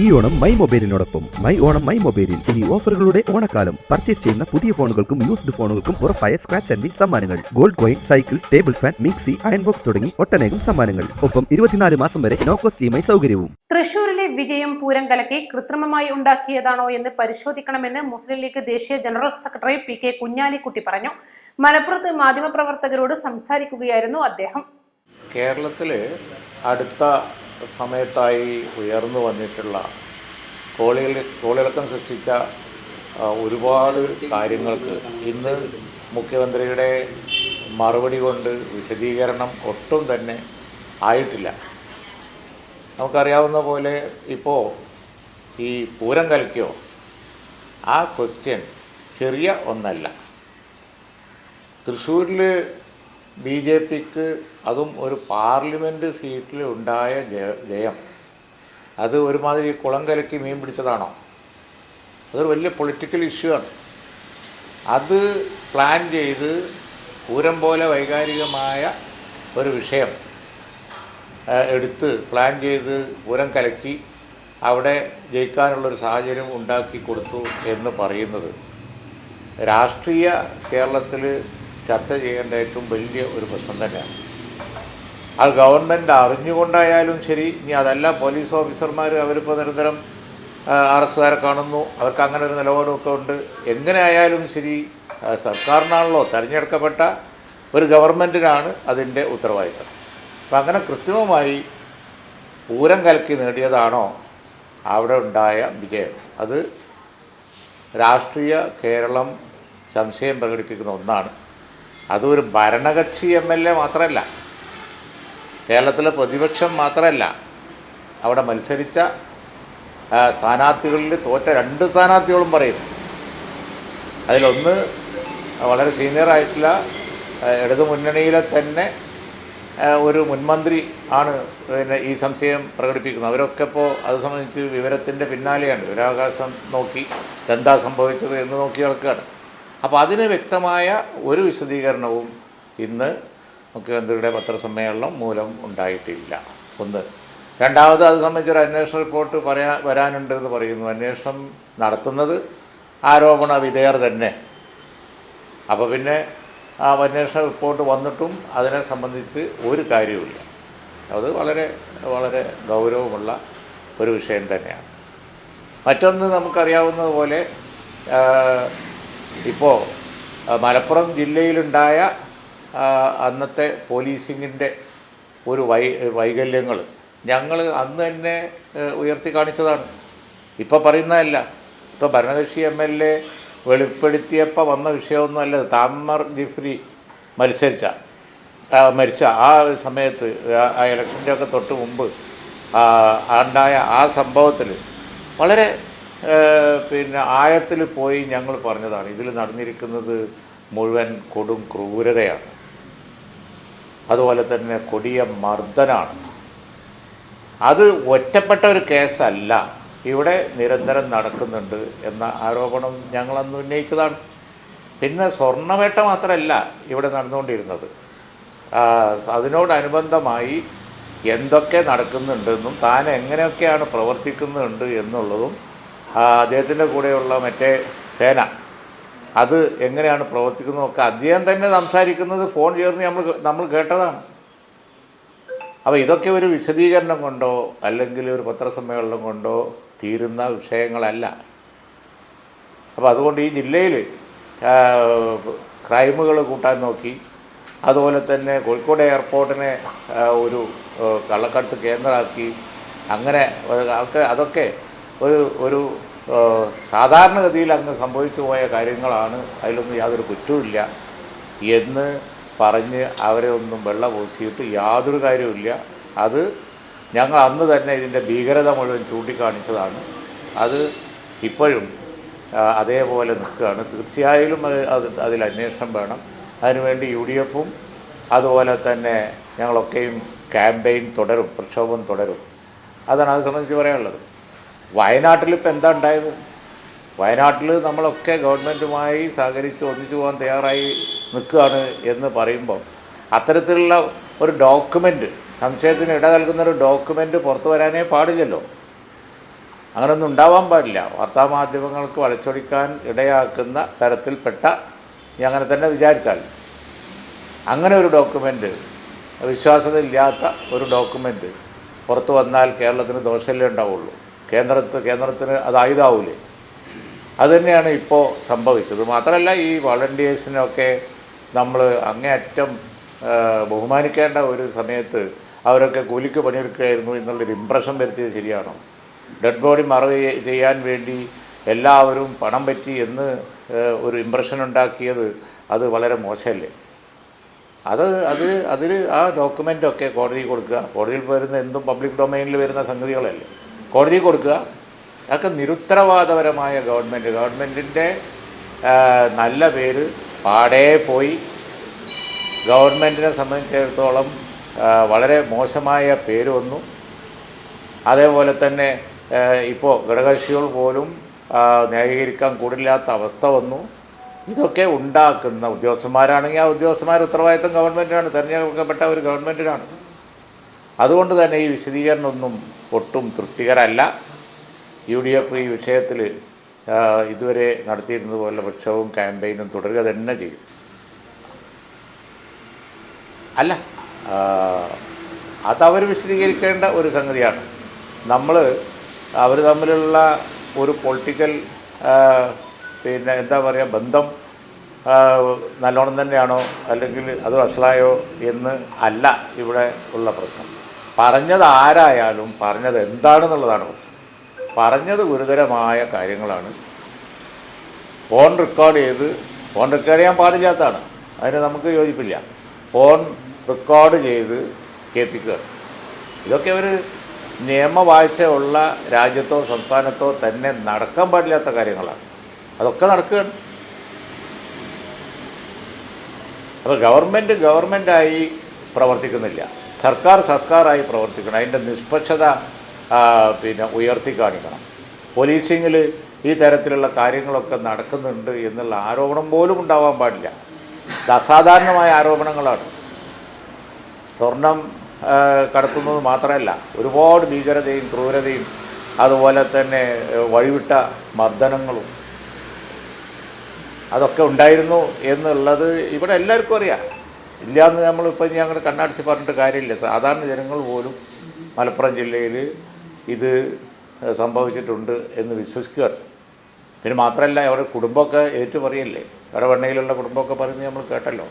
ഈ ഓണം മൈ മൊബൈലിനോടൊപ്പം my Onam my മൊബൈലിൽ ഇനി ഓഫറുകളുടെ ഓണക്കാലം. പർച്ചേസ് ചെയ്യുന്ന പുതിയ ഫോണുകൾക്കും യൂസ്ഡ് ഫോണുകൾക്കും ഉറപ്പായ സ്ക്രാച്ച് ആൻഡ് സമ്മാനങ്ങൾ. Gold coin cycle table fan mixie iron box തുടങ്ങി ഒട്ടനേകം സമ്മാനങ്ങൾ. ഒപ്പം ഇരുപത്തിനാല് മാസം വരെ നോ കോസ്റ്റ് ഇ സൗകര്യവും. തൃശൂരിലെ വിജയം പൂരം കലക്കി കൃത്രിമമായി ഉണ്ടാക്കിയതാണോ എന്ന് പരിശോധിക്കണമെന്ന് മുസ്ലിം ലീഗ് ദേശീയ general secretary P K Kunhalikutty പറഞ്ഞു. മലപ്പുറത്ത് മാധ്യമപ്രവർത്തകരോട് സംസാരിക്കുകയായിരുന്നു അദ്ദേഹം. കേരളത്തിലെ അടുത്ത സമയത്തായി ഉയർന്നു വന്നിട്ടുള്ള കോളികൾ കോളിളക്കം സൃഷ്ടിച്ച ഒരുപാട് കാര്യങ്ങൾക്ക് ഇന്ന് മുഖ്യമന്ത്രിയുടെ മറുപടി കൊണ്ട് വിശദീകരണം ഒട്ടും തന്നെ ആയിട്ടില്ല. നമുക്കറിയാവുന്ന പോലെ ഇപ്പോൾ ഈ പൂരം കലക്കിയോ ആ ക്വസ്റ്റ്യൻ ചെറിയ ഒന്നല്ല. തൃശ്ശൂരിൽ ബി ജെ പിക്ക് അതും ഒരു പാർലമെന്റ് സീറ്റിൽ ഉണ്ടായ ജയം. അത് ഒരുമാതിരി കുളം കലക്കി മീൻ പിടിച്ചതാണോ? അതൊരു വലിയ പൊളിറ്റിക്കൽ ഇഷ്യൂ ആണ്. അത് പ്ലാൻ ചെയ്ത് പൂരം പോലെ വൈകാരികമായ ഒരു വിഷയം എടുത്ത് പ്ലാൻ ചെയ്ത് പൂരം കലക്കി അവിടെ ജയിക്കാനുള്ളൊരു സാഹചര്യം ഉണ്ടാക്കി കൊടുത്തു എന്ന് പറയുന്നത്. രാഷ്ട്രീയ കേരളത്തിൽ ചർച്ച ചെയ്യേണ്ട ഏറ്റവും വലിയ ഒരു പ്രശ്നം തന്നെയാണ്. അത് ഗവൺമെന്റ് അറിഞ്ഞുകൊണ്ടായാലും ശരി ഇനി അതല്ല പോലീസ് ഓഫീസർമാർ അവരിപ്പോൾ നിരന്തരം അറസ്റ്റുകാരെ കാണുന്നു അവർക്ക് അങ്ങനെ ഒരു നിലപാടുമൊക്കെ ഉണ്ട്. എങ്ങനെ ആയാലും ശരി സർക്കാരിനാണല്ലോ തിരഞ്ഞെടുക്കപ്പെട്ട ഒരു ഗവൺമെന്റിനാണ് അതിന്റെ ഉത്തരവാദിത്തം. അപ്പം അങ്ങനെ കൃത്രിമമായി പൂരം കലക്കി നേടിയതാണോ അവിടെ ഉണ്ടായ വിജയം? അത് രാഷ്ട്രീയ കേരളം സംശയം പ്രകടിപ്പിക്കുന്ന ഒന്നാണ്. അതൊരു ഭരണകക്ഷി എം എൽ എ മാത്രമല്ല കേരളത്തിലെ പ്രതിപക്ഷം മാത്രമല്ല അവിടെ മത്സരിച്ച സ്ഥാനാർത്ഥികളിൽ തോറ്റ രണ്ട് സ്ഥാനാർത്ഥികളും പറയുന്നു അതിലൊന്ന് വളരെ സീനിയറായിട്ടുള്ള ഇടതു മുന്നണിയിലെ തന്നെ ഒരു മുൻമന്ത്രി ആണ് പിന്നെ ഈ സംശയം പ്രകടിപ്പിക്കുന്നത്. അവരൊക്കെ ഇപ്പോൾ അത് സംബന്ധിച്ച് വിവരത്തിന്റെ പിന്നാലെയാണ്. വിവരാവകാശം നോക്കി എന്താ സംഭവിച്ചത് എന്ന് നോക്കി നടക്കുകയാണ്. അപ്പോൾ അതിന് വ്യക്തമായ ഒരു വിശദീകരണവും ഇന്ന് മുഖ്യമന്ത്രിയുടെ പത്രസമ്മേളനം മൂലം ഉണ്ടായിട്ടില്ല. ഒന്ന്. രണ്ടാമത് അത് സംബന്ധിച്ചൊരു അന്വേഷണ റിപ്പോർട്ട് പറയാ വരാനുണ്ട് എന്ന് പറയുന്നു. അന്വേഷണം നടത്തുന്നത് ആരോപണ വിധേയർ തന്നെ. അപ്പോൾ പിന്നെ ആ അന്വേഷണ റിപ്പോർട്ട് വന്നിട്ടും അതിനെ സംബന്ധിച്ച് ഒരു കാര്യവുമില്ല. അത് വളരെ വളരെ ഗൗരവമുള്ള ഒരു വിഷയം തന്നെയാണ്. മറ്റൊന്ന് നമുക്കറിയാവുന്നതുപോലെ ഇപ്പോൾ മലപ്പുറം ജില്ലയിലുണ്ടായ അന്നത്തെ പോലീസിങ്ങിന്റെ ഒരു വൈ വൈകല്യങ്ങൾ ഞങ്ങൾ അന്ന് തന്നെ ഉയർത്തി കാണിച്ചതാണ്. ഇപ്പോൾ പറയുന്നതല്ല. ഇപ്പോൾ ഭരണകക്ഷി എം എൽ എ വെളിപ്പെടുത്തിയപ്പോൾ വന്ന വിഷയമൊന്നുമല്ല താമർ ജിഫ്രി മത്സരിച്ച മരിച്ച ആ സമയത്ത് ആ- ഇലക്ഷന്റെയൊക്കെ തൊട്ട് മുമ്പ് ഉണ്ടായ ആ സംഭവത്തിൽ വളരെ പിന്നെ ആയത്തിൽ പോയി ഞങ്ങൾ പറഞ്ഞതാണ് ഇതിൽ നടന്നിരിക്കുന്നത് മുഴുവൻ കൊടും ക്രൂരതയാണ്. അതുപോലെ തന്നെ കൊടിയ മർദ്ദനാണ്. അത് ഒറ്റപ്പെട്ട ഒരു കേസല്ല ഇവിടെ നിരന്തരം നടക്കുന്നുണ്ട് എന്ന ആരോപണം ഞങ്ങളന്ന് ഉന്നയിച്ചതാണ്. പിന്നെ സ്വർണവേട്ട മാത്രമല്ല ഇവിടെ നടന്നുകൊണ്ടിരുന്നത്. അതിനോടനുബന്ധമായി എന്തൊക്കെ നടക്കുന്നുണ്ടെന്നും താൻ എങ്ങനെയൊക്കെയാണ് പ്രവർത്തിക്കുന്നുണ്ട് എന്നുള്ളതും അദ്ദേഹത്തിന്റെ കൂടെയുള്ള മറ്റേ സേന. അത് എങ്ങനെയാണ് പ്രവർത്തിക്കുന്നതൊക്കെ അദ്ദേഹം തന്നെ സംസാരിക്കുന്നത് ഫോൺ ചേർന്ന് നമ്മൾ നമ്മൾ കേട്ടതാണ്. അപ്പോൾ ഇതൊക്കെ ഒരു വിശദീകരണം കൊണ്ടോ അല്ലെങ്കിൽ ഒരു പത്രസമ്മേളനം കൊണ്ടോ തീരുന്ന വിഷയങ്ങളല്ല. അപ്പോൾ അതുകൊണ്ട് ഈ ജില്ലയിൽ ക്രൈമുകൾ കൂട്ടാൻ നോക്കി. അതുപോലെ തന്നെ കോഴിക്കോട് എയർപോർട്ടിനെ ഒരു കള്ളക്കടത്ത് കേന്ദ്രമാക്കി. അങ്ങനെ അതൊക്കെ ഒരു ഒരു സാധാരണഗതിയിൽ അങ്ങ് സംഭവിച്ചു പോയ കാര്യങ്ങളാണ് അതിലൊന്നും യാതൊരു കുറ്റവുമില്ല എന്ന് പറഞ്ഞ് അവരെ ഒന്നും വെള്ളം പൂശിയിട്ട് യാതൊരു കാര്യവുമില്ല അത് ഞങ്ങൾ അന്ന് തന്നെ ഇതിന്റെ ഭീകരത മുഴുവൻ ചൂണ്ടിക്കാണിച്ചതാണ്. അത് ഇപ്പോഴും അതേപോലെ നിൽക്കുകയാണ്. തീർച്ചയായും അത് അതിൽ അന്വേഷണം വേണം. അതിനുവേണ്ടി യു ഡി എഫും അതുപോലെ തന്നെ ഞങ്ങളൊക്കെയും ക്യാമ്പയിൻ തുടരും പ്രക്ഷോഭം തുടരും. അതാണ് അത് സംബന്ധിച്ച് പറയാനുള്ളത്. വയനാട്ടിൽ ഇപ്പം എന്താ ഉണ്ടായത്? വയനാട്ടിൽ നമ്മളൊക്കെ ഗവൺമെന്റുമായി സഹകരിച്ച് ഒന്നിച്ചു പോകാൻ തയ്യാറായി നിൽക്കുകയാണ് എന്ന് പറയുമ്പോൾ അത്തരത്തിലുള്ള ഒരു ഡോക്യുമെന്റ് സംശയത്തിന് ഇട നൽകുന്ന ഒരു ഡോക്യുമെന്റ് പുറത്തു വരാനേ പാടില്ലല്ലോ. അങ്ങനെയൊന്നും ഉണ്ടാവാൻ പാടില്ല. വാർത്താമാധ്യമങ്ങൾക്ക് വളച്ചൊടിക്കാൻ ഇടയാക്കുന്ന തരത്തിൽപ്പെട്ട അങ്ങനെ തന്നെ വിചാരിച്ചാൽ അങ്ങനെ ഒരു ഡോക്യുമെന്റ് വിശ്വാസത ഇല്ലാത്ത ഒരു ഡോക്യുമെന്റ് പുറത്തു വന്നാൽ കേരളത്തിന് ദോഷമല്ലേ ഉണ്ടാവുള്ളൂ. കേന്ദ്രത്ത് കേന്ദ്രത്തിന് അത് ആയുധാവൂലേ? അതുതന്നെയാണ് ഇപ്പോൾ സംഭവിച്ചത്. മാത്രമല്ല ഈ വളണ്ടിയേഴ്സിനൊക്കെ നമ്മൾ അങ്ങേയറ്റം ബഹുമാനിക്കേണ്ട ഒരു സമയത്ത് അവരൊക്കെ കൂലിക്ക് പണിയെടുക്കുകയായിരുന്നു എന്നുള്ളൊരു ഇമ്പ്രഷൻ വരുത്തിയത് ശരിയാണോ? ഡെഡ് ബോഡി മറവ് ചെയ്യ- ചെയ്യാൻ വേണ്ടി എല്ലാവരും പണം പറ്റി എന്ന് ഒരു ഇമ്പ്രഷൻ ഉണ്ടാക്കിയത് അത് വളരെ മോശമല്ലേ? അത് അത് അതിൽ ആ ഡോക്യുമെന്റൊക്കെ കോടതിയിൽ കൊടുക്കുക. കോടതിയിൽ വരുന്ന എന്തും പബ്ലിക് ഡൊമൈനിൽ വരുന്ന സംഗതികളല്ലേ? കോടതിയിൽ കൊടുക്കുക. അതൊക്കെ നിരുത്തരവാദപരമായ ഗവൺമെന്റ് ഗവൺമെന്റിന്റെ നല്ല പേര് പാടേ പോയി. ഗവൺമെന്റിനെ സംബന്ധിച്ചിടത്തോളം വളരെ മോശമായ പേര് വന്നു. അതേപോലെ തന്നെ ഇപ്പോൾ ഘടകകക്ഷികൾ പോലും ന്യായീകരിക്കാൻ കൂടില്ലാത്ത അവസ്ഥ വന്നു. ഇതൊക്കെ ഉണ്ടാക്കുന്ന ഉദ്യോഗസ്ഥന്മാരാണെങ്കിൽ ആ ഉദ്യോഗസ്ഥന്മാർ ഉത്തരവാദിത്തം ഗവൺമെന്റിനാണ് തിരഞ്ഞെടുക്കപ്പെട്ട ഒരു ഗവൺമെന്റിനാണ് അതുകൊണ്ട് തന്നെ ഈ വിശദീകരണമൊന്നും ഒട്ടും തൃപ്തികരമല്ല. യു ഡി എഫ് ഈ വിഷയത്തിൽ ഇതുവരെ നടത്തിയിരുന്നത് പോലെ പക്ഷവും ക്യാമ്പയിനും തുടരുക തന്നെ ചെയ്യും. അല്ല അതവർ വിശദീകരിക്കേണ്ട ഒരു സംഗതിയാണ്. നമ്മൾ അവർ തമ്മിലുള്ള ഒരു പൊളിറ്റിക്കൽ പിന്നെ എന്താ പറയുക ബന്ധം നല്ലോണം തന്നെയാണോ? അല്ലെങ്കിൽ അത് വഷളായോ എന്ന് അല്ല ഇവിടെ ഉള്ള പ്രശ്നം. പറഞ്ഞത് ആരായാലും പറഞ്ഞത് എന്താണെന്നുള്ളതാണ് പ്രശ്നം. പറഞ്ഞത് ഗുരുതരമായ കാര്യങ്ങളാണ്. ഫോൺ റെക്കോർഡ് ചെയ്ത് ഫോൺ റെക്കോർഡ് ചെയ്യാൻ പാടില്ലാത്തതാണ്. അതിന് നമുക്ക് യോജിപ്പില്ല. ഫോൺ റെക്കോർഡ് ചെയ്ത് കേൾപ്പിക്കുക. ഇതൊക്കെ ഒരു നിയമവാഴ്ച ഉള്ള രാജ്യത്തോ സംസ്ഥാനത്തോ തന്നെ നടക്കാൻ പാടില്ലാത്ത കാര്യങ്ങളാണ്. അതൊക്കെ നടക്കുകയാണ്. അപ്പോൾ ഗവൺമെന്റ് ഗവൺമെന്റായി പ്രവർത്തിക്കുന്നില്ല. സർക്കാർ സർക്കാരായി പ്രവർത്തിക്കണം. അതിന്റെ നിഷ്പക്ഷത പിന്നെ ഉയർത്തി കാണിക്കണം. പോലീസിങ്ങിൽ ഈ തരത്തിലുള്ള കാര്യങ്ങളൊക്കെ നടക്കുന്നുണ്ട് എന്നുള്ള ആരോപണം പോലും ഉണ്ടാവാൻ പാടില്ല. ഇത് അസാധാരണമായ ആരോപണങ്ങളാണ്. സ്വർണം കടത്തുന്നത് മാത്രമല്ല ഒരുപാട് ഭീകരതയും ക്രൂരതയും അതുപോലെ തന്നെ വഴിവിട്ട മർദ്ദനങ്ങളും അതൊക്കെ ഉണ്ടായിരുന്നു എന്നുള്ളത് ഇവിടെ എല്ലാവർക്കും അറിയാം. ഇല്ലയെന്ന് നമ്മളിപ്പോൾ ഇനി അങ്ങോട്ട് കണ്ണാടിച്ച് പറഞ്ഞിട്ട് കാര്യമില്ല. സാധാരണ ജനങ്ങൾ പോലും മലപ്പുറം ജില്ലയിൽ ഇത് സംഭവിച്ചിട്ടുണ്ട് എന്ന് വിശ്വസിക്കുകയാണ്. പിന്നെ മാത്രമല്ല അവരുടെ കുടുംബമൊക്കെ ഏറ്റു പറയല്ലേ അവരുടെ വെണ്ണയിലുള്ള കുടുംബമൊക്കെ പറയുന്നത് നമ്മൾ കേട്ടല്ലോ.